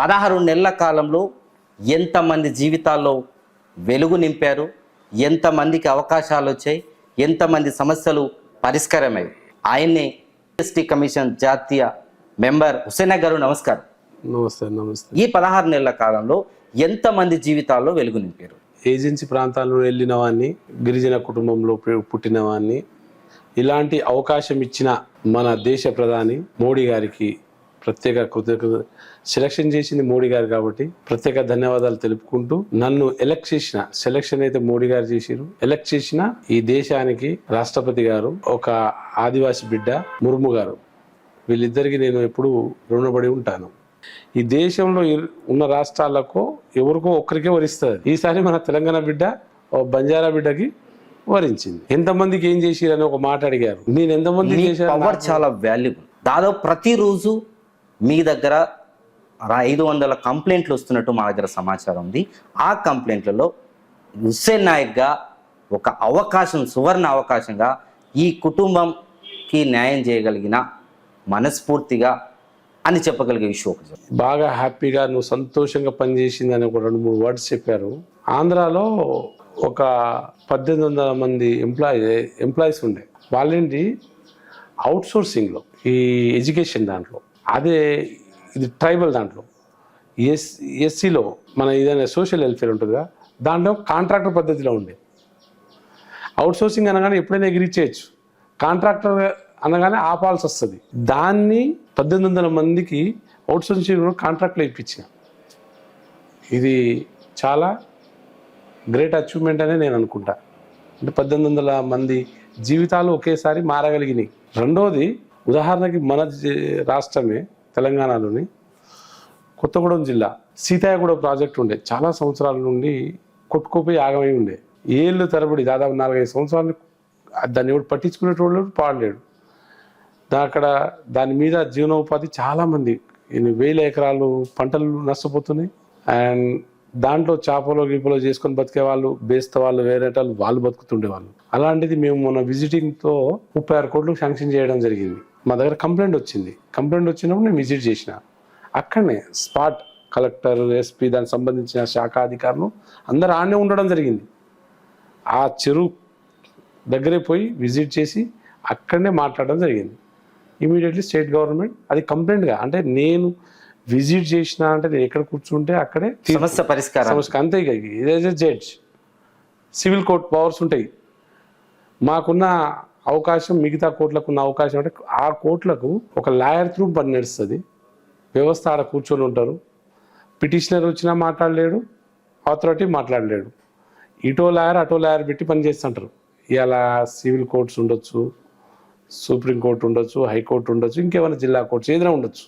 పదహారు నెలల కాలంలో ఎంతమంది జీవితాల్లో వెలుగు నింపారు? ఎంతమందికి అవకాశాలు వచ్చాయి? ఎంతమంది సమస్యలు పరిష్కారమయ్యాయి? ఆయన్నే ఎస్టీ కమిషన్ జాతీయ మెంబర్ హుసేనా గారు నమస్కారం. నమస్తే నమస్తే. ఈ పదహారు నెలల కాలంలో ఎంతమంది జీవితాల్లో వెలుగు నింపారు? ఏజెన్సీ ప్రాంతాల్లో వెళ్ళిన వాడిని గిరిజన కుటుంబంలో పుట్టిన వాడిని ఇలాంటి అవకాశం ఇచ్చిన మన దేశ ప్రధాని మోడీ గారికి ప్రత్యేక కృతజ్ఞత సెలక్షన్ చేసింది మోడీ గారు కాబట్టి ప్రత్యేక ధన్యవాదాలు తెలుపుకుంటూ నన్ను ఎలక్ట్ చేసిన సెలక్షన్ అయితే మోడీ గారు చేసిరు ఎలక్ట్ చేసిన ఈ దేశానికి రాష్ట్రపతి గారు ఒక ఆదివాసి బిడ్డ ముర్ము గారు. వీళ్ళిద్దరికి నేను ఎప్పుడు రుణపడి ఉంటాను. ఈ దేశంలో ఉన్న రాష్ట్రాలకు ఎవరికో ఒక్కరికే వరిస్తుంది. ఈసారి మన తెలంగాణ బిడ్డ ఓ బంజారా బిడ్డకి వరించింది. ఎంతమందికి ఏం చేసిరని ఒక మాట అడిగారు. నేను ఎంతమంది చేశాను? పవర్ చాలా వాల్యుబుల్ దాదాపు ప్రతిరోజు మీ దగ్గర ఐదు వందల కంప్లైంట్లు వస్తున్నట్టు మా దగ్గర సమాచారం ఉంది. ఆ కంప్లైంట్లలో హుస్సేన్ నాయక్గా ఒక అవకాశం సువర్ణ అవకాశంగా ఈ కుటుంబంకి న్యాయం చేయగలిగిన మనస్ఫూర్తిగా అని చెప్పగలిగే విషయం ఒకటి బాగా హ్యాపీగా నువ్వు సంతోషంగా పనిచేసింది అని ఒక రెండు మూడు వర్డ్స్ చెప్పారు. ఆంధ్రాలో ఒక పద్దెనిమిది వందల మంది ఎంప్లాయీ ఎంప్లాయీస్ ఉండే. వాళ్ళేంటి? అవుట్ సోర్సింగ్లో ఈ ఎడ్యుకేషన్ దాంట్లో. అదే ఇది ట్రైబల్ దాంట్లో. ఎస్ ఎస్సీలో మన ఏదైనా సోషల్ వెల్ఫేర్ ఉంటుందిగా దాంట్లో కాంట్రాక్టర్ పద్ధతిలో ఉండే. అవుట్ సోర్సింగ్ అనగానే ఎప్పుడైనా ఎగిరిచ్చేయచ్చు. కాంట్రాక్టర్ అనగానే ఆపాల్సి వస్తుంది. దాన్ని పద్దెనిమిది వందల మందికి అవుట్ సోర్సింగ్ కాంట్రాక్ట్లో ఇప్పించిన. ఇది చాలా గ్రేట్ అచీవ్మెంట్ అనే నేను అనుకుంటా. అంటే పద్దెనిమిది వందల మంది జీవితాలు ఒకేసారి మారగలిగినాయి. రెండవది ఉదాహరణకి మన రాష్ట్రమే తెలంగాణలోని కొత్తగూడెం జిల్లా సీతాయగూడ ప్రాజెక్ట్ ఉండే. చాలా సంవత్సరాల నుండి కొట్టుకోపోయి ఆగమై ఉండే. ఏళ్ళు తరబడి దాదాపు నాలుగైదు సంవత్సరాలు దాన్ని ఎవడు పట్టించుకునేటోళ్ళు పాడలేడు. అక్కడ దాని మీద జీవనోపాధి చాలామంది వేల ఎకరాలు పంటలు నష్టపోతున్నాయి. అండ్ దాంట్లో చేపలు గీపలో చేసుకొని బతికే వాళ్ళు బేస్త వాళ్ళు వేరే వాళ్ళు వాళ్ళు బతుకుతుండే వాళ్ళు అలాంటిది మేము మొన్న విజిటింగ్తో ముప్పై ఆరు కోట్లు శాంక్షన్ చేయడం జరిగింది. మా దగ్గర కంప్లైంట్ వచ్చింది. కంప్లైంట్ వచ్చినప్పుడు నేను విజిట్ చేసిన. అక్కడనే స్పాట్ కలెక్టర్ ఎస్పీ దానికి సంబంధించిన శాఖ అధికారులు అందరు ఆడనే ఉండడం జరిగింది. ఆ చెరువు దగ్గరే పోయి విజిట్ చేసి అక్కడనే మాట్లాడడం జరిగింది. ఇమీడియట్లీ స్టేట్ గవర్నమెంట్ అది కంప్లైంట్గా అంటే నేను విజిట్ చేసిన అంటే నేను ఎక్కడ కూర్చుంటే అక్కడే. సమస్య పరిష్కారం. సమస్యకు అంతే ఇక ఇదే. జడ్జ్ సివిల్ కోర్ట్ పవర్స్ ఉంటాయి. మాకున్న అవకాశం మిగతా కోర్టులకు ఉన్న అవకాశం అంటే ఆ కోర్టులకు ఒక లాయర్ త్రూ పని నడుస్తుంది. వ్యవస్థ ఆడ కూర్చొని ఉంటారు. పిటిషనర్ వచ్చినా మాట్లాడలేడు అథారిటీ మాట్లాడలేడు. ఇటో లాయర్ అటో లాయర్ పెట్టి పని చేస్తుంటారు. ఇలా సివిల్ కోర్ట్స్ ఉండొచ్చు సుప్రీంకోర్టు ఉండొచ్చు హైకోర్టు ఉండొచ్చు ఇంకేమైనా జిల్లా కోర్ట్స్ ఏదైనా ఉండొచ్చు.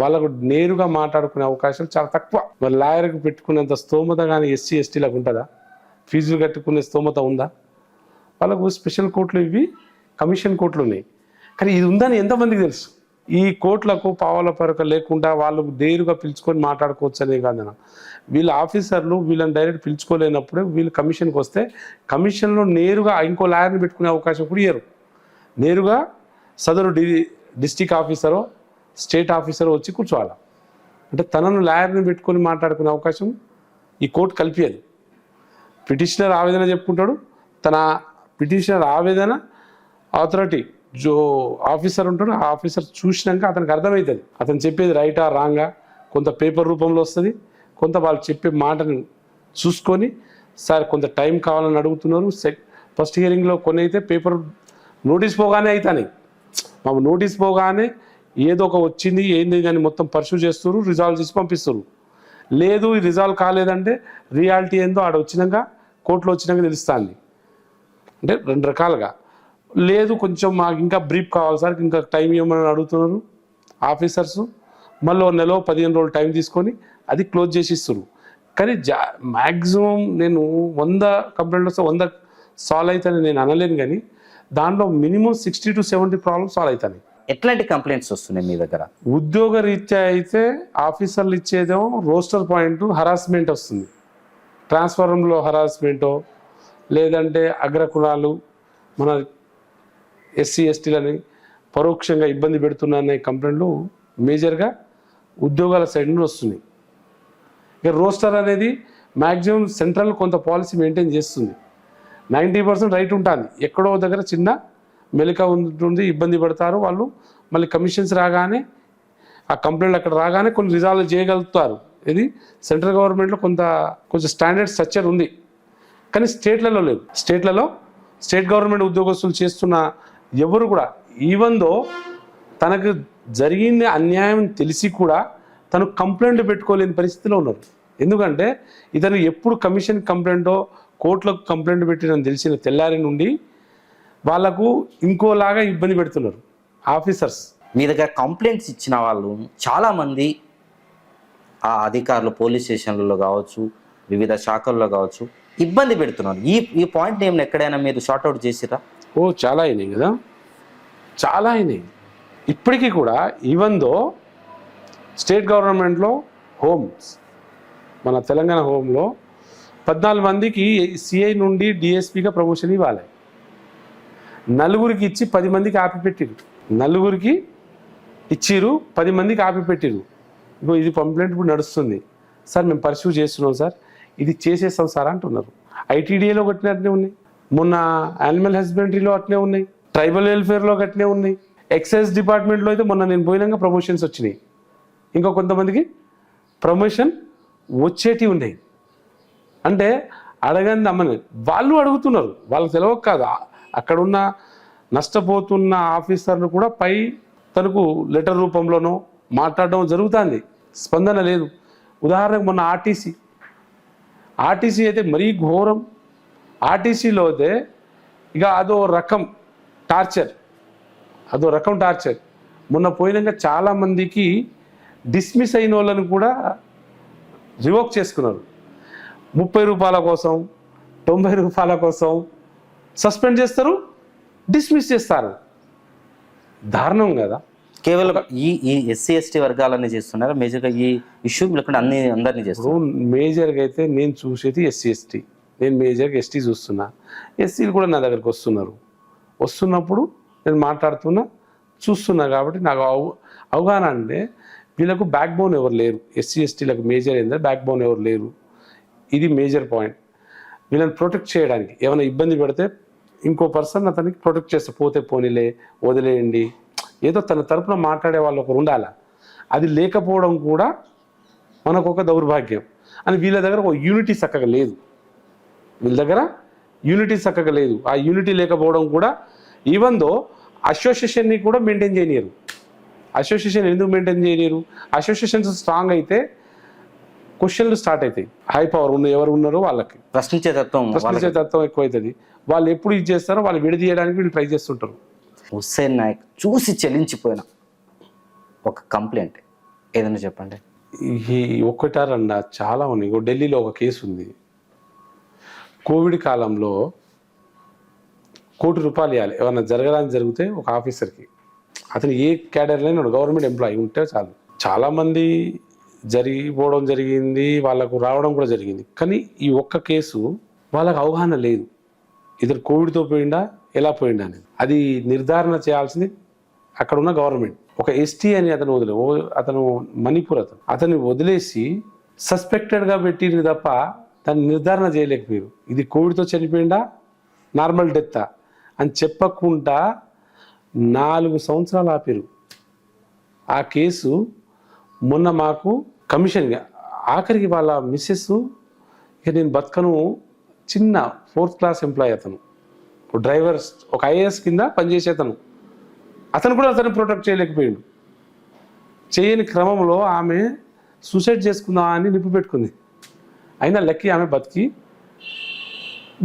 వాళ్ళకు నేరుగా మాట్లాడుకునే అవకాశాలు చాలా తక్కువ. మరి లాయర్కి పెట్టుకునేంత స్తోమత కానీ ఎస్సీ ఎస్టీలకు ఉంటుందా? ఫీజులు కట్టుకునే స్తోమత ఉందా? వాళ్ళకు స్పెషల్ కోర్టులు ఇవి. కమిషన్ కోట్లు ఉన్నాయి కానీ ఇది ఉందని ఎంతమందికి తెలుసు? ఈ కోట్లకు పావుల పరక లేకుండా వాళ్ళు నేరుగా పిలుచుకొని మాట్లాడుకోవచ్చు అనే కాదన వీళ్ళ ఆఫీసర్లు వీళ్ళని డైరెక్ట్ పిలుచుకోలేనప్పుడే వీళ్ళు కమిషన్కి వస్తే కమిషన్లో నేరుగా ఇంకో లాయర్ని పెట్టుకునే అవకాశం కూడా ఇయ్యరు. నేరుగా సదరు డి డిస్టిక్ ఆఫీసరో స్టేట్ ఆఫీసరో వచ్చి కూర్చోవాలి? అంటే తనను లాయర్ని పెట్టుకొని మాట్లాడుకునే అవకాశం ఈ కోర్టు కల్పించదు పిటిషనర్ ఆవేదన చెప్పుకుంటాడు. తన పిటిషనర్ ఆవేదన అథారిటీ జో ఆఫీసర్ ఉంటాడు ఆ ఆఫీసర్ చూసినాక అతనికి అర్థమవుతుంది అతను చెప్పేది రైటా రాంగా కొంత పేపర్ రూపంలో వస్తుంది కొంత వాళ్ళు చెప్పే మాటను చూసుకొని సార్ కొంత టైం కావాలని అడుగుతున్నారు సెక్ ఫస్ట్ హియరింగ్లో కొన్ని అయితే పేపర్ నోటీస్ పోగానే అవుతాయి మాకు నోటీస్ పోగానే ఏదో ఒక వచ్చింది ఏంది కానీ మొత్తం పర్సూ చేస్తారు రిజాల్వ్ చేసి పంపిస్తారు లేదు రిజాల్వ్ కాలేదంటే రియాలిటీ ఏందో ఆడ వచ్చినాక కోర్టులో వచ్చినాక తెలుస్తుంది. అంటే రెండు రకాలుగా. లేదు కొంచెం మాకు ఇంకా బ్రీఫ్ కావాలి సార్. ఇంకా టైం ఇవ్వమని అడుగుతున్నారు? ఆఫీసర్స్ మళ్ళీ ఒక నెల పదిహేను రోజులు టైం తీసుకొని అది క్లోజ్ చేసి ఇస్తారు కానీ జా మ్యాక్సిమం నేను వంద కంప్లైంట్ వస్తే వంద సాల్వ్ అవుతాయని నేను అనలేను కానీ దాంట్లో minimum sixty to seventy problems solve అవుతాయి. ఎట్లాంటి కంప్లైంట్స్ వస్తున్నాయి మీ దగ్గర? ఉద్యోగ రీత్యా అయితే ఆఫీసర్లు ఇచ్చేదేమో రోస్టర్ పాయింట్ హరాస్మెంట్ వస్తుంది. ట్రాన్స్ఫార్మర్లో హరాస్మెంటో లేదంటే అగ్రకులాలు మన ఎస్సీ ఎస్టీలని పరోక్షంగా ఇబ్బంది పెడుతున్నారనే కంప్లైంట్లు మేజర్గా ఉద్యోగాల సైడ్ నుండి వస్తున్నాయి. ఇక రోస్టర్ అనేది మ్యాక్సిమం సెంట్రల్ కొంత పాలసీ మెయింటైన్ చేస్తుంది. నైంటీ పర్సెంట్ రైట్ ఉంటుంది. ఎక్కడో దగ్గర చిన్న మెలిక ఉంటుంది ఇబ్బంది పడతారు వాళ్ళు. మళ్ళీ కమిషన్స్ రాగానే ఆ కంప్లైంట్లు అక్కడ రాగానే కొన్ని రిజాల్వ్ చేయగలుగుతారు. ఇది సెంట్రల్ గవర్నమెంట్లో కొంత కొంచెం స్టాండర్డ్ స్ట్రక్చర్ ఉంది. కానీ స్టేట్లలో లేవు. స్టేట్లలో స్టేట్ గవర్నమెంట్ ఉద్యోగస్తులు చేస్తున్న ఎవరు కూడా ఈవెన్ దో తనకు జరిగింది అన్యాయం తెలిసి కూడా తను కంప్లైంట్ పెట్టుకోలేని పరిస్థితిలో ఉన్నారు. ఎందుకంటే ఇతను ఎప్పుడు కమిషన్ కంప్లైంటో కోర్టులకు కంప్లైంట్ పెట్టినని తెలిసిన తెల్లారి నుండి వాళ్ళకు ఇంకోలాగా ఇబ్బంది పెడుతున్నారు ఆఫీసర్స్. మీ దగ్గర కంప్లైంట్స్ ఇచ్చిన వాళ్ళు చాలామంది ఆ అధికారులు పోలీస్ స్టేషన్లలో కావచ్చు వివిధ శాఖల్లో కావచ్చు ఇబ్బంది పెడుతున్నారు. ఈ ఈ పాయింట్ ఏమైనా ఎక్కడైనా మీరు షార్ట్అవుట్ చేసిరా ఓ చాలా అయినాయి కదా? చాలా అయినాయి. ఇప్పటికీ కూడా ఈవెన్ దో స్టేట్ గవర్నమెంట్లో హోమ్స్ మన తెలంగాణ హోంలో పద్నాలుగు మందికి సిఐ నుండి డిఎస్పీగా ప్రమోషన్ ఇవ్వాలి. నలుగురికి ఇచ్చి పది మందికి ఆపి పెట్టిరు నలుగురికి ఇచ్చిరు పది మందికి ఆపి పెట్టిరు ఇగో ఇది కంప్లైంట్ ఇప్పుడు నడుస్తుంది. సార్ మేము పర్సూ చేస్తున్నాం సార్. ఇది చేసేస్తాం సార్ అంటున్నారు. ఐటీడీఏలో కట్టిన ఉన్నాయి. మొన్న యానిమల్ హస్బెండరీలో అట్నే ఉన్నాయి ట్రైబల్ వెల్ఫేర్లో అట్నే ఉన్నాయి ఎక్సైజ్ డిపార్ట్మెంట్లో అయితే మొన్న నేను పోయినాక ప్రమోషన్స్ వచ్చినాయి. ఇంకా కొంతమందికి ప్రమోషన్ వచ్చేటివి ఉన్నాయి. అంటే అడగంది అమ్మని వాళ్ళు అడుగుతున్నారు వాళ్ళకి తెలియక కాదు. అక్కడున్న నష్టపోతున్న ఆఫీసర్లు కూడా పై తనకు లెటర్ రూపంలోనో మాట్లాడడం జరుగుతుంది. స్పందన లేదు. ఉదాహరణకు మొన్న ఆర్టీసీ ఆర్టీసీ అయితే మరీ ఘోరం. ఆర్టీసీలో అయితే ఇక అదో రకం టార్చర్ అదో రకం టార్చర్. మొన్న పోయినాక చాలామందికి డిస్మిస్ అయిన వాళ్ళని కూడా రివోక్ చేసుకున్నారు. ముప్పై రూపాయల కోసం తొంభై రూపాయల కోసం సస్పెండ్ చేస్తారు డిస్మిస్ చేస్తారు. దారుణం కదా. కేవలం ఈ ఈ ఎస్సీ ఎస్టీ వర్గాలన్నీ చేస్తున్నారా. మేజర్గా ఈ ఇష్యూ లేకుండా అన్ని అందరినీ ఇప్పుడు మేజర్గా అయితే నేను చూసేది ఎస్సీ ఎస్టీ. నేను మేజర్గా ఎస్టీ చూస్తున్నా. ఎస్సీలు కూడా నా దగ్గరికి వస్తున్నారు. వస్తున్నప్పుడు నేను మాట్లాడుతున్నా చూస్తున్నా కాబట్టి నాకు అవ అవగాహన అంటే వీళ్ళకు బ్యాక్ బోన్ ఎవరు లేరు. ఎస్సీ ఎస్టీలకు మేజర్ ఏంటంటే బ్యాక్ బోన్ ఎవరు లేరు. ఇది మేజర్ పాయింట్. వీళ్ళని ప్రొటెక్ట్ చేయడానికి ఏమైనా ఇబ్బంది పెడితే ఇంకో పర్సన్ అతనికి ప్రొటెక్ట్ చేస్తే పోతే పోనీలే వదిలేయండి. ఏదో తన తరపున మాట్లాడే వాళ్ళు ఒకరు ఉండాలి? అది లేకపోవడం కూడా మనకు ఒక దౌర్భాగ్యం. అని వీళ్ళ దగ్గర ఒక యూనిటీ చక్కగా లేదు. వీళ్ళ దగ్గర యూనిటీ చక్కగా లేదు. ఆ యూనిటీ లేకపోవడం కూడా ఈవెన్ దో అసోసియేషన్ని కూడా మెయింటైన్ చేయనియరు. అసోసియేషన్ ఎందుకు మెయింటైన్ చేయలేరు అసోసియేషన్స్ స్ట్రాంగ్ అయితే క్వశ్చన్లు స్టార్ట్ అవుతాయి. హై పవర్ ఉన్న ఎవరు ఉన్నారో వాళ్ళకి. ప్రశ్నించే తత్వం ప్రశ్నించే తత్వం ఎక్కువైతుంది. వాళ్ళు ఎప్పుడు ఇది చేస్తారో వాళ్ళు విడదీయడానికి వీళ్ళు ట్రై చేస్తుంటారు. హుస్సేన్ నాయక్ చూసి చెల్లించిపోయిన ఒక కంప్లైంట్ ఏదైనా చెప్పండి. ఈ ఒక్కటారన్న చాలా ఉన్నాయి. ఢిల్లీలో ఒక కేసు ఉంది. కోవిడ్ కాలంలో కోటి రూపాయలు ఇవ్వాలి. ఏమన్నా జరగడానికి జరిగితే ఒక ఆఫీసర్కి. అతను ఏ క్యాడర్లైనా గవర్నమెంట్ ఎంప్లాయీ ఉంటే చాలు. చాలామంది జరిగిపోవడం జరిగింది వాళ్ళకు రావడం కూడా జరిగింది. కానీ ఈ ఒక్క కేసు వాళ్ళకు అవగాహన లేదు. ఇద్దరు కోవిడ్తో పోయిండా ఎలా పోయిండా అనేది. అది నిర్ధారణ చేయాల్సింది అక్కడ ఉన్న గవర్నమెంట్. ఒక ఎస్టీ అని అతను వదిలే ఓ- అతను మణిపూర్ అతను. అతన్ని వదిలేసి సస్పెక్టెడ్గా పెట్టింది తప్ప దాన్ని నిర్ధారణ చేయలేకపోయారు ఇది కోవిడ్తో చనిపోయిందా నార్మల్ డెత్తా? అని చెప్పకుండా నాలుగు సంవత్సరాలు ఆపారు. ఆ కేసు మొన్న మాకు కమిషన్ ఆఖరికి వాళ్ళ మిస్సెస్ ఇక నేను బతకను చిన్న ఫోర్త్ క్లాస్ ఎంప్లాయ్ అతను. డ్రైవర్స్ ఒక ఐఏఎస్ కింద పనిచేసే అతను. అతను కూడా అతను ప్రొటెక్ట్ చేయలేకపోయాడు. చేయని క్రమంలో ఆమె సూసైడ్ చేసుకుందా అని నిప్పు పెట్టుకుంది. అయినా లక్కీ ఆమె బతికి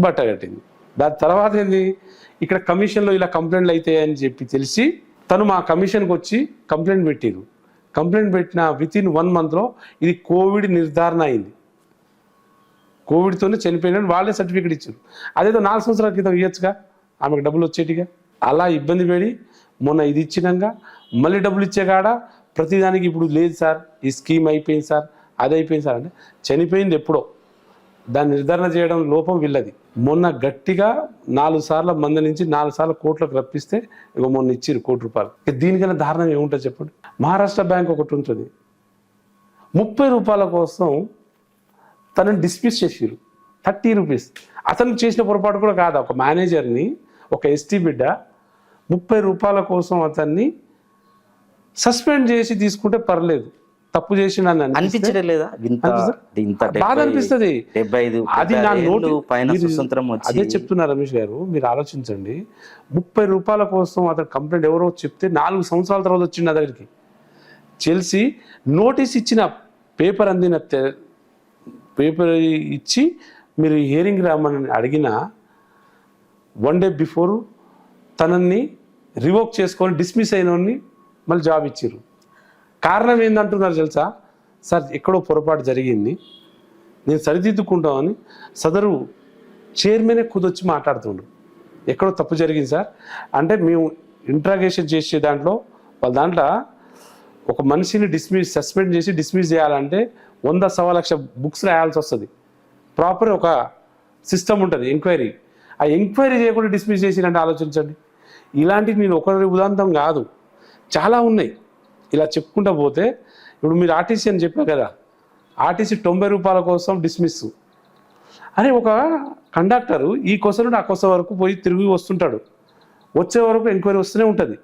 బట్ట కట్టింది. దాని తర్వాత ఏంది? ఇక్కడ కమిషన్లో ఇలా కంప్లైంట్లు అవుతాయని చెప్పి తెలిసి తను మా కమిషన్కి వచ్చి కంప్లైంట్ పెట్టిరు కంప్లైంట్ పెట్టిన విత్ ఇన్ వన్ మంత్లో ఇది కోవిడ్ నిర్ధారణ అయింది. కోవిడ్తోనే చనిపోయిన వాళ్ళే సర్టిఫికేట్ ఇచ్చారు. అదేదో నాలుగు సంవత్సరాల క్రితం ఇవ్వచ్చుగా ఆమెకు డబ్బులు వచ్చేటిగా? అలా ఇబ్బంది పడి మొన్న ఇది ఇచ్చినాక మళ్ళీ డబ్బులు ఇచ్చే కాడ ప్రతిదానికి ఇప్పుడు లేదు సార్. ఈ స్కీమ్ అయిపోయింది సార్. అది అయిపోయింది సార్ అంటే చనిపోయింది ఎప్పుడో. దాన్ని నిర్ధారణ చేయడం లోపం వీళ్ళది. మొన్న గట్టిగా నాలుగు సార్ల మంది నుంచి నాలుగు సార్లు కోట్లకు రప్పిస్తే ఇక మొన్న ఇచ్చిరు కోటి రూపాయలు. ఇక దీనికైనా దారుణం ఏముంటుంది చెప్పండి? మహారాష్ట్ర బ్యాంక్ ఒకటి ఉంటుంది. ముప్పై రూపాయల కోసం తనని డిస్మిస్ చేసిరు థర్టీ రూపీస్. అతను చేసిన పొరపాటు కూడా కాదు? ఒక మేనేజర్ని ఒక ఎస్టీ బిడ్డ ముప్పై రూపాయల కోసం అతన్ని సస్పెండ్ చేసి తీసుకుంటే పర్లేదు. తప్పు చేసిన అనిపించడం లేదా? ఇంత బాధ అనిపిస్తుంది. అది నా నోటి పైన స్వతంత్రం అదే వచ్చి చెప్తున్నా రమేష్ గారు మీరు ఆలోచించండి. ముప్పై రూపాయల కోసం అతను కంప్లైంట్ ఎవరో చెప్తే నాలుగు సంవత్సరాల తర్వాత వచ్చింది నా దగ్గరికి. చెల్సి నోటీస్ ఇచ్చిన పేపర్ అందిన పేపర్ ఇచ్చి మీరు హియరింగ్ రామని అడిగిన వన్ డే బిఫోర్ తనని రివోక్ చేసుకొని డిస్మిస్ అయిన మళ్ళీ జాబ్ ఇచ్చారు కారణం ఏందంటున్నారు తెలుసా? సార్ ఎక్కడో పొరపాటు జరిగింది. నేను సరిదిద్దుకుంటామని సదరు చైర్మనే కుదొచ్చి మాట్లాడుతుండ్రు ఎక్కడో తప్పు జరిగింది సార్. అంటే మేము ఇంట్రాగేషన్ చేసే దాంట్లో వాళ్ళ దాంట్లో ఒక మనిషిని డిస్మిస్ సస్పెండ్ చేసి డిస్మిస్ చేయాలంటే వంద సవా లక్ష బుక్స్ రాయాల్సి వస్తుంది. ప్రాపర్ ఒక సిస్టమ్ ఉంటుంది ఎంక్వైరీ ఆ ఎంక్వైరీ చేయకుండా డిస్మిస్ చేసినంటే ఆలోచించండి. ఇలాంటివి నేను ఒకరి ఉదాంతం కాదు. చాలా ఉన్నాయి. ఇలా చెప్పుకుంటా పోతే ఇప్పుడు మీరు ఆర్టీసీ అని చెప్పారు కదా ఆర్టీసీ తొంభై రూపాయల కోసం డిస్మిస్ అరే ఒక కండక్టరు ఈ కొస నుండి ఆ కొస వరకు పోయి తిరిగి వస్తుంటాడు. వచ్చే వరకు ఎంక్వైరీ వస్తూనే ఉంటుంది.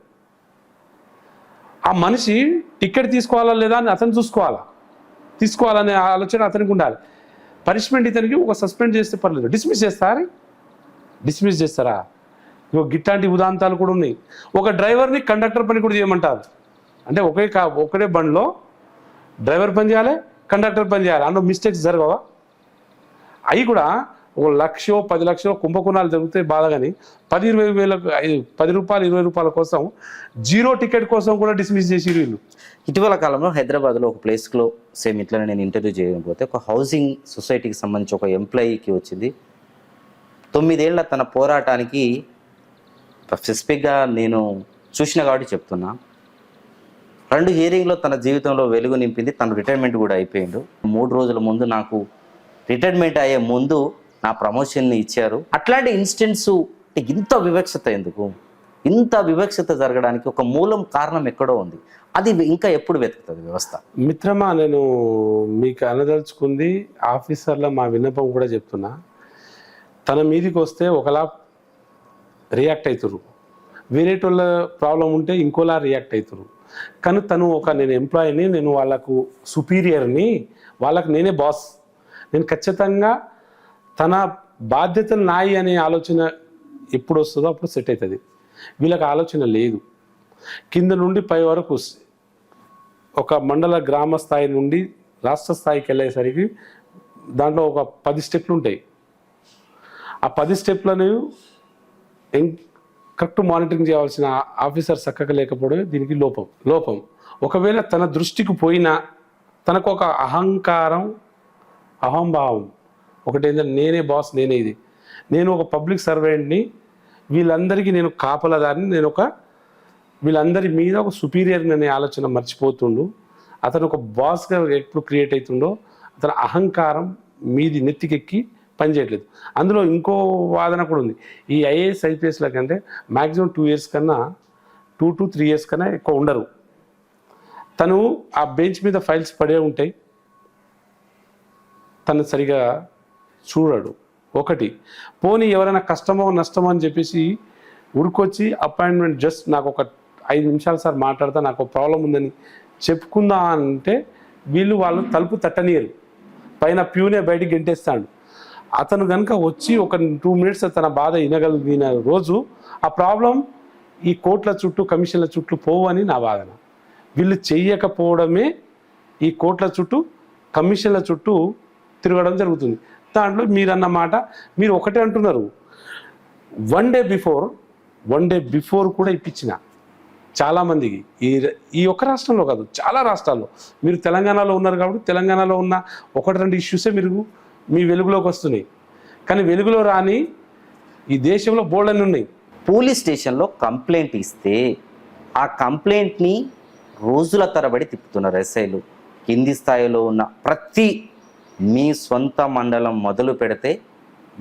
ఆ మనిషి టికెట్ తీసుకోవాలా లేదా అని అతను చూసుకోవాలా? తీసుకోవాలనే ఆలోచన అతనికి ఉండాలి. పనిష్మెంట్ ఇతనికి ఒక సస్పెండ్ చేస్తే పర్లేదు. డిస్మిస్ చేస్తారా డిస్మిస్ చేస్తారా? ఇగో గిట్లాంటి ఉదాంతాలు కూడా ఉన్నాయి. ఒక డ్రైవర్ని కండక్టర్ పని కూడా చేయమంటారు. అంటే ఒకే కా ఒకటే బండిలో డ్రైవర్ పని చేయాలి కండక్టర్ పని చేయాలి. అందులో మిస్టేక్స్ జరగవా? అవి కూడా ఒక లక్షో పది లక్షలో కుంభకోణాలు జరుగుతాయి బాధ కానీ పది ఇరవై వేల పది రూపాయలు ఇరవై రూపాయల కోసం జీరో టికెట్ కోసం కూడా డిస్మిస్ చేసి వీళ్ళు. ఇటీవల కాలంలో హైదరాబాద్లో ఒక ప్లేస్లో సేమ్ ఇట్లనే నేను ఇంటర్వ్యూ చేయకపోతే ఒక హౌసింగ్ సొసైటీకి సంబంధించి ఒక ఎంప్లాయీకి వచ్చింది. తొమ్మిదేళ్ళ తన పోరాటానికి స్పెసిఫిక్గా నేను చూసిన కాబట్టి చెప్తున్నా. రెండు హియరింగ్లో తన జీవితంలో వెలుగు నింపింది. తను రిటైర్మెంట్ కూడా అయిపోయిండు. మూడు రోజుల ముందు నాకు రిటైర్మెంట్ అయ్యే ముందు నా ప్రమోషన్ని ఇచ్చారు. అట్లాంటి ఇన్స్టెంట్స్ ఇంత వివక్షత ఎందుకు? ఇంత వివక్షత జరగడానికి ఒక మూలం కారణం ఎక్కడో ఉంది. అది ఇంకా ఎప్పుడు వెతుకుతుంది వ్యవస్థ? మిత్రమా నేను మీకు అనదలుచుకుంది ఆఫీసర్ల మా విన్నపం కూడా చెప్తున్నా. తన మీదికి వస్తే ఒకలా రియాక్ట్ అవుతురు వేరేటోళ్ళ ప్రాబ్లం ఉంటే ఇంకోలా రియాక్ట్ అవుతురు కానీ తను ఒక నేను ఎంప్లాయీని నేను వాళ్ళకు సుపీరియర్ని వాళ్ళకు నేనే బాస్ నేను ఖచ్చితంగా తన బాధ్యతలు నాయి అనే ఆలోచన ఎప్పుడు వస్తుందో అప్పుడు సెట్ అవుతుంది. వీళ్ళకి ఆలోచన లేదు. కింద నుండి పై వరకు ఒక మండల గ్రామ స్థాయి నుండి రాష్ట్ర స్థాయికి వెళ్ళేసరికి దాంట్లో ఒక పది స్టెప్లు ఉంటాయి. ఆ పది స్టెప్లను ఎం- కరెక్ట్ మానిటరింగ్ చేయాల్సిన ఆఫీసర్ చక్కగా లేకపోవడం దీనికి లోపం. లోపం. ఒకవేళ తన దృష్టికి పోయినా తనకు ఒక అహంకారం అహంభావం. ఒకటి ఏంటంటే నేనే బాస్ నేనే ఇది. నేను ఒక పబ్లిక్ సర్వెంట్ని వీళ్ళందరికీ నేను కాపలదాన్ని నేను ఒక వీళ్ళందరి మీద ఒక సుపీరియర్ అనే ఆలోచన మర్చిపోతుండు. అతను ఒక బాస్గా ఎప్పుడు క్రియేట్ అవుతుండో అతని అహంకారం మీది నెత్తికెక్కి పనిచేయట్లేదు. అందులో ఇంకో వాదన కూడా ఉంది. ఈ ఐఏఎస్ ఐపీఎస్ల కంటే మ్యాక్సిమం టూ ఇయర్స్ కన్నా టూ టు త్రీ ఇయర్స్ కన్నా ఎక్కువ ఉండరు. తను ఆ బెంచ్ మీద ఫైల్స్ పడే ఉంటాయి తను సరిగా చూడడు. ఒకటి పోనీ ఎవరైనా కష్టమో నష్టమో అని చెప్పేసి ఉరికొచ్చి అపాయింట్మెంట్ జస్ట్ నాకు ఒక ఐదు నిమిషాలు సార్ మాట్లాడతా నాకు ప్రాబ్లం ఉందని చెప్పుకుందా అంటే వీళ్ళు వాళ్ళు తలుపు తట్టనీయరు. పైన ప్యూనే బయటికి గెంటేస్తాడు. అతను కనుక వచ్చి ఒక టూ మినిట్స్ తన బాధ వినగలిగిన రోజు ఆ ప్రాబ్లం ఈ కోట్ల చుట్టూ కమిషన్ల చుట్టూ పోవు అని నా వాదన. వీళ్ళు చెయ్యకపోవడమే ఈ కోట్ల చుట్టూ కమిషన్ల చుట్టూ తిరగడం జరుగుతుంది. దాంట్లో మీరు మాట మీరు ఒకటే అంటున్నారు. One day before one day before కూడా ఇప్పించిన చాలామందికి. ఈ ఈ ఒక్క రాష్ట్రంలో కాదు చాలా రాష్ట్రాల్లో. మీరు తెలంగాణలో ఉన్నారు కాబట్టి తెలంగాణలో ఉన్న ఒకటి రెండు ఇష్యూసే మీరు మీ వెలుగులోకి వస్తున్నాయి. కానీ వెలుగులో రాని ఈ దేశంలో బోల్డన్ని ఉన్నాయి. పోలీస్ స్టేషన్లో కంప్లైంట్ ఇస్తే ఆ కంప్లైంట్ని రోజుల తరబడి తిప్పుతున్నారు ఎస్ఐలు. కింది స్థాయిలో ఉన్న ప్రతి మీ సొంత మండలం మొదలు పెడితే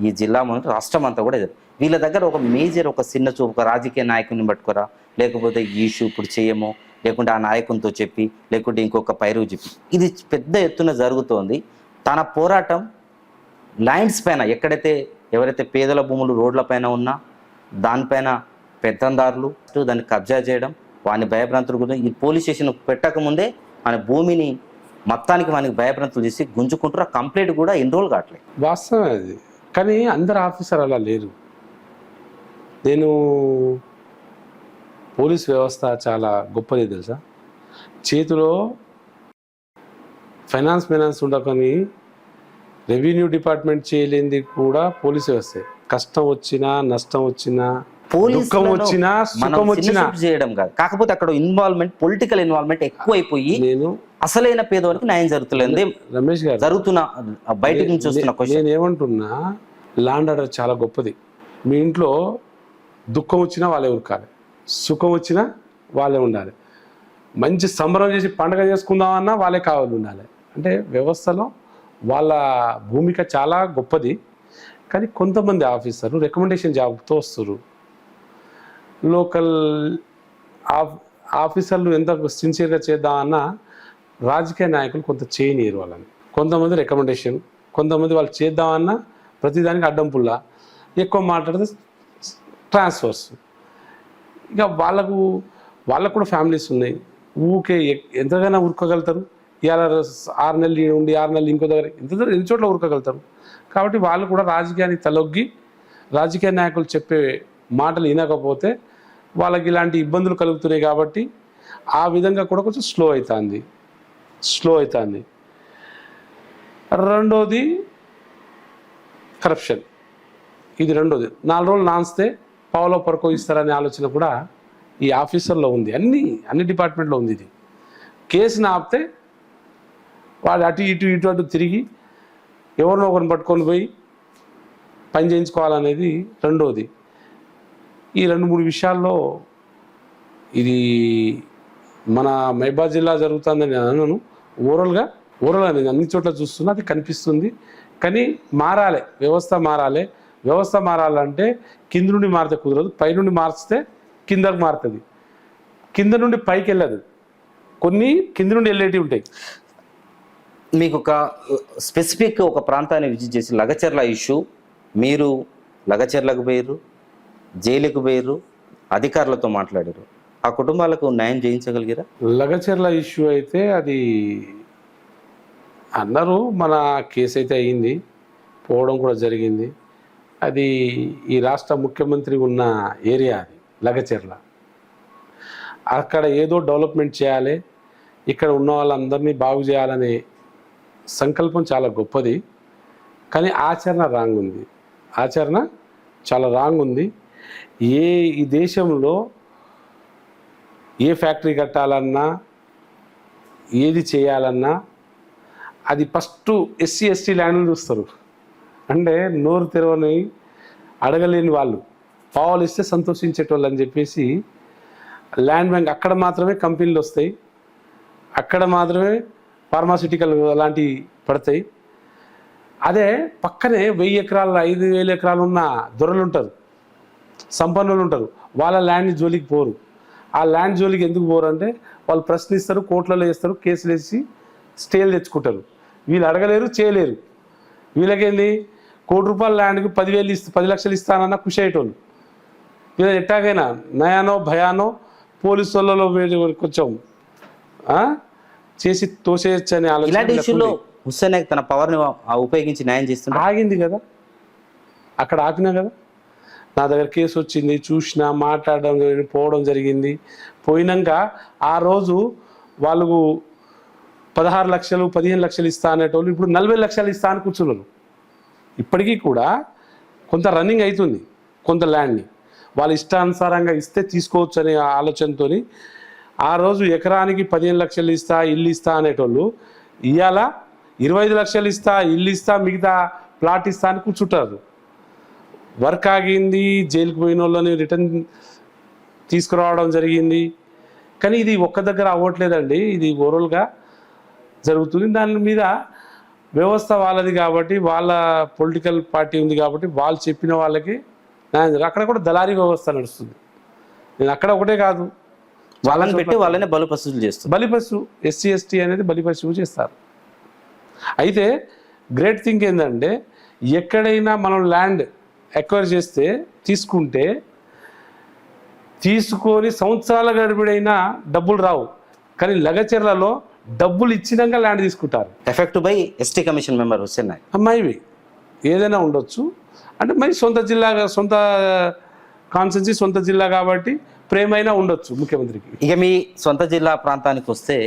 ఈ జిల్లా మొదలు రాష్ట్రం అంతా కూడా వీళ్ళ దగ్గర ఒక మేజర్ ఒక చిన్న చూపు ఒక రాజకీయ నాయకుని పట్టుకోరా? లేకపోతే ఈ ఇష్యూ ఇప్పుడు చేయము లేకుంటే ఆ నాయకునితో చెప్పి లేకుంటే ఇంకొక పైరువు చెప్పి. ఇది పెద్ద ఎత్తున జరుగుతోంది. తన పోరాటం ల్యాండ్స్ పైన ఎక్కడైతే ఎవరైతే పేదల భూములు రోడ్ల పైన ఉన్నా దానిపైన పెత్తందారులు దాన్ని కబ్జా చేయడం వాని భయభ్రాంతులు గురించి ఈ పోలీస్ స్టేషన్ పెట్టకముందే మన భూమిని మొత్తానికి వానికి భయభ్రాంతులు చేసి గుంజుకుంటారు ఆ కంప్లైంట్ కూడా ఎన్రోల్ కావట్లేదు వాస్తవం అది. కానీ అందరు ఆఫీసర్ అలా లేరు. నేను పోలీస్ వ్యవస్థ చాలా గొప్పది తెలుసా? చేతిలో ఫైనాన్స్ ఫైనాన్స్ ఉండకని రెవెన్యూ డిపార్ట్మెంట్ చేయలేనిది కూడా పోలీస్ వ్యవస్థే. కష్టం వచ్చినా నష్టం వచ్చినా దుఃఖం వచ్చినా సుఖం వచ్చినా చేయడం కాదు. కాకపోతే అక్కడ ఇన్వాల్వ్మెంట్ పొలిటికల్ ఇన్వాల్వ్మెంట్ ఎక్కువైపోయి నేను అసలైన పేదవాళ్ళకి న్యాయం జరుగుతలేదు. రమేష్ గారు జరుగుతున్న బయటకు నుంచి వస్తున్న నేను ఏమంటున్నా లాండ్ ఆర్డర్ చాలా గొప్పది. మీ ఇంట్లో దుఃఖం వచ్చినా వాళ్ళే ఉరకాలి. సుఖం వచ్చినా వాళ్ళే ఉండాలి. మంచి సంబరం చేసి పండగ చేసుకుందామన్నా వాళ్ళే కావాలి ఉండాలి. అంటే వ్యవస్థలో వాళ్ళ భూమిక చాలా గొప్పది. కానీ కొంతమంది ఆఫీసర్లు రికమెండేషన్ జాబ్తో వస్తారు లోకల్ ఆఫ్ ఆఫీసర్లు ఎంత సిన్సియర్గా చేద్దామన్నా రాజకీయ నాయకులు కొంత చేయనీయరు వాళ్ళని. కొంతమంది రికమెండేషన్ కొంతమంది వాళ్ళు చేద్దామన్నా ప్రతిదానికి అడ్డం పుల్ల. ఎక్కువ మాట్లాడితే ట్రాన్స్ఫర్స్. ఇక వాళ్ళకు వాళ్ళకు కూడా ఫ్యామిలీస్ ఉన్నాయి. ఊకే ఎంతగానో ఉరుకోగలుగుతారు ఇవాళ ఆరు నెలలు ఈడ ఉండి ఆరు నెలలు ఇంకో దగ్గర ఇంత దగ్గర ఎన్ని చోట్ల ఉరకగలుగుతారు? కాబట్టి వాళ్ళు కూడా రాజకీయానికి తలొగ్గి రాజకీయ నాయకులు చెప్పే మాటలు వినకపోతే వాళ్ళకి ఇలాంటి ఇబ్బందులు కలుగుతున్నాయి కాబట్టి ఆ విధంగా కూడా కొంచెం స్లో అవుతుంది స్లో అవుతుంది రెండోది కరప్షన్. ఇది రెండోది. నాలుగు రోజులు నాన్స్తే పావులో పరకో ఇస్తారనే ఆలోచన కూడా ఈ ఆఫీసర్లో ఉంది. అన్ని అన్ని డిపార్ట్మెంట్లో ఉంది ఇది. కేసుని ఆపితే వాడు అటు ఇటు ఇటు అటు తిరిగి ఎవరినో ఒకరిని పట్టుకొని పోయి పని చేయించుకోవాలనేది రెండోది. ఈ రెండు మూడు విషయాల్లో ఇది మన మైబాద్ జిల్లా జరుగుతుందని నేను అనను. ఓవరాల్గా ఓవరాల్ అనేది అన్ని చోట్ల చూస్తున్నా అది కనిపిస్తుంది. కానీ మారాలి వ్యవస్థ మారాలి. వ్యవస్థ మారాలంటే కింద నుండి మారితే కుదరదు పై నుండి మార్చితే కిందకు మారుతుంది. కింద నుండి పైకి వెళ్ళదు. కొన్ని కింద నుండి వెళ్ళేటివి ఉంటాయి. మీకు ఒక స్పెసిఫిక్ ఒక ప్రాంతాన్ని విజిట్ చేసి లగచర్ల ఇష్యూ మీరు లగచర్లకు పోయారు జైలుకు పోయారు అధికారులతో మాట్లాడారు ఆ కుటుంబాలకు న్యాయం చేయించగలిగారా? లగచర్ల ఇష్యూ అయితే అది అన్నారు మన కేసు అయితే అయ్యింది పోవడం కూడా జరిగింది. అది ఈ రాష్ట్ర ముఖ్యమంత్రి ఉన్న ఏరియా అది లగచెర్ల. అక్కడ ఏదో డెవలప్మెంట్ చేయాలి ఇక్కడ ఉన్న వాళ్ళందరినీ బాగు చేయాలనే సంకల్పం చాలా గొప్పది. కానీ ఆచరణ రాంగ్ ఉంది. ఆచరణ చాలా రాంగ్ ఉంది. ఏ ఈ దేశంలో ఏ ఫ్యాక్టరీ కట్టాలన్నా ఏది చేయాలన్నా అది ఫస్ట్ ఎస్సీ ఎస్టీ ల్యాండ్లు చూస్తారు. అంటే నోరు తెరవని అడగలేని వాళ్ళు పావులు ఇస్తే సంతోషించేటోళ్ళు అని చెప్పేసి ల్యాండ్ బ్యాంక్ అక్కడ మాత్రమే కంపెనీలు వస్తాయి. అక్కడ మాత్రమే ఫార్మాసిటికల్ అలాంటివి పడతాయి. అదే పక్కనే వెయ్యి ఎకరాలు ఐదు వేల ఎకరాలు ఉన్న దొరలు ఉంటారు. సంపన్నులు ఉంటారు. వాళ్ళ ల్యాండ్ జోలికి పోరు. ఆ ల్యాండ్ జోలికి ఎందుకు పోరు అంటే వాళ్ళు ప్రశ్నిస్తారు కోర్టులలో వేస్తారు కేసులు వేసి స్టేలు తెచ్చుకుంటారు. వీళ్ళు అడగలేరు చేయలేరు. వీళ్ళకేంది? కోటి రూపాయల ల్యాండ్కి పదివేలు ఇస్తా పది లక్షలు ఇస్తానన్న ఖుషి అయ్యేటోళ్ళు. వీళ్ళు ఎట్టాగైనా నయానో భయానో పోలీసు వాళ్ళలో కొంచెం చేసి తోసేయచ్చు అనే ఇలాంటి ఆలోచన ఇష్యూలో హుస్సేన్ తన పవర్ని ఉపయోగించి న్యాయం చేస్తున్నారు ఆగింది కదా. అక్కడ ఆపినా కదా. నా దగ్గర కేసు వచ్చింది చూసిన మాట్లాడడం జరిగింది, పోవడం జరిగింది. పోయినాక ఆ రోజు వాళ్ళు పదహారు లక్షలు పదిహేను లక్షలు ఇస్తా అనేటోళ్ళు ఇప్పుడు నలభై లక్షలు ఇస్తా అని కూర్చున్నారు. ఇప్పటికీ కూడా కొంత రన్నింగ్ అవుతుంది కొంత ల్యాండ్ని వాళ్ళ ఇష్టానుసారంగా ఇస్తే తీసుకోవచ్చు అనే ఆలోచనతో ఆ రోజు ఎకరానికి పదిహేను లక్షలు ఇస్తా ఇల్లు ఇస్తా అనేటోళ్ళు ఇవాళ ఇరవై ఐదు లక్షలు ఇస్తా ఇల్లు ఇస్తా మిగతా ప్లాట్ ఇస్తా అని కూర్చుంటారు. వర్క్ ఆగింది జైలుకి పోయిన వాళ్ళని రిటర్న్ తీసుకురావడం జరిగింది. కానీ ఇది ఒక్క దగ్గర అవ్వట్లేదండి. ఇది ఓవరాల్గా జరుగుతుంది. దాని మీద వ్యవస్థ వాళ్ళది కాబట్టి వాళ్ళ పొలిటికల్ పార్టీ ఉంది కాబట్టి వాళ్ళు చెప్పిన వాళ్ళకి అక్కడ కూడా దళారీ వ్యవస్థ నడుస్తుంది. నేను అక్కడ ఒకటే కాదు. వాళ్ళని పెట్టి వాళ్ళనే బలుపసులు చేస్తున్నారు బలిపశు ఎస్సీ ఎస్టీ అనేది బలిపశువు చేస్తారు. అయితే గ్రేట్ థింగ్ ఏంటంటే ఎక్కడైనా మనం ల్యాండ్ ఎక్వైర్ చేస్తే తీసుకుంటే తీసుకొని సంవత్సరాల గడిబిడైనా డబ్బులు రావు. కానీ లగచెర్లలో డబ్బులు ఇచ్చినాక ల్యాండ్ తీసుకుంటారు. Effect by ST commission member Hussain అమ్మాయివి ఏదైనా ఉండొచ్చు. అంటే మరి సొంత జిల్లా సొంత కాన్సెన్సీ సొంత జిల్లా కాబట్టి ప్రేమైనా ఉండొచ్చు ముఖ్యమంత్రికి. ఇక మీ సొంత జిల్లా ప్రాంతానికి వస్తే